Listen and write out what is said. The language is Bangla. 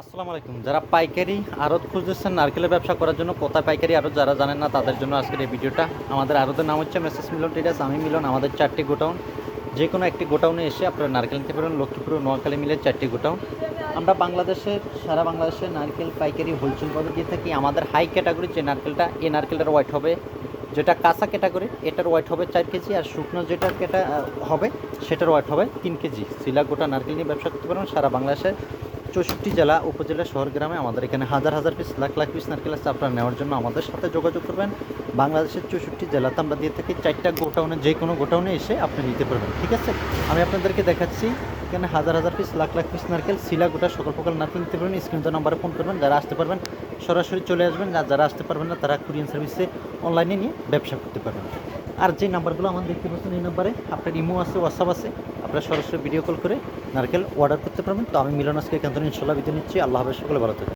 আসসালামু আলাইকুম। যারা পাইকারি আড়ত খুঁজতেছেন, নারকেলের ব্যবসা করার জন্য কোথায় পাইকারি আড়ত যারা জানেন না, তাদের জন্য আজকের এই ভিডিওটা। আমাদের আড়তের নাম হচ্ছে মেসেস মিলন ট্রেডার্স আমি মিলন, আমাদের চারটি গোটাউন যে কোনো একটি গোটাউনে এসে আপনারা নারকেল নিতে পারেন, লক্ষ্মীপুর নোয়াখালী মিলে চারটি গোটাউন আমরা বাংলাদেশের, সারা বাংলাদেশে নারকেল পাইকারি হোলসেলভাবে দিয়ে থাকি। আমাদের হাই ক্যাটাগরি যে নারকেলটা, এই নারকেলটার ওয়াইট হবে। যেটা কাঁচা ক্যাটাগরি এটার ওয়াইট হবে চার কেজি আর শুকনো যেটা কেটা হবে, সেটার ওয়াইট হবে তিন কেজি। শিলা গোটা নারকেল নিয়ে ব্যবসা করতে পারবেন সারা বাংলাদেশের চৌষট্টি জেলা, উপজেলা, শহর, গ্রামে আমাদের এখানে হাজার হাজার পিস লাখ লাখ পিস নারকেল আছে। আপনারা নেওয়ার জন্য আমাদের সাথে যোগাযোগ করবেন। বাংলাদেশের চৌষট্টি জেলাতে আমরা দিয়ে থাকি চারটা গোটাউনে যে কোনো গোটাউনে এসে আপনি নিতে পারবেন, ঠিক আছে? আমি আপনাদেরকে দেখাচ্ছি, এখানে হাজার হাজার পিস লাখ লাখ পিস নারকেল, শিলা গোটা, সকল প্রকার নারকেল নিতে পারবেন। স্ক্রিনতে নাম্বারে ফোন করবেন, যারা আসতে পারবেন, সরাসরি চলে আসবেন। আর যারা আসতে পারবেন না, তারা কুরিয়ান সার্ভিসে অনলাইনে নিয়ে ব্যবসা করতে পারবেন। আর যে নাম্বারগুলো আমার দেখতে পাচ্ছেন এই নাম্বারে, আপনার ইমো আছে হোয়াটসঅ্যাপ আছে, আপনারা সরাসরি ভিডিও কল করে নারকেল অর্ডার করতে পারবেন। তো আমি মিলন আজকে এখান থেকে ইনশাল্লাহ বিদায় নিচ্ছি। আল্লাহ হাফেজ। সকলে ভালো থাকবেন।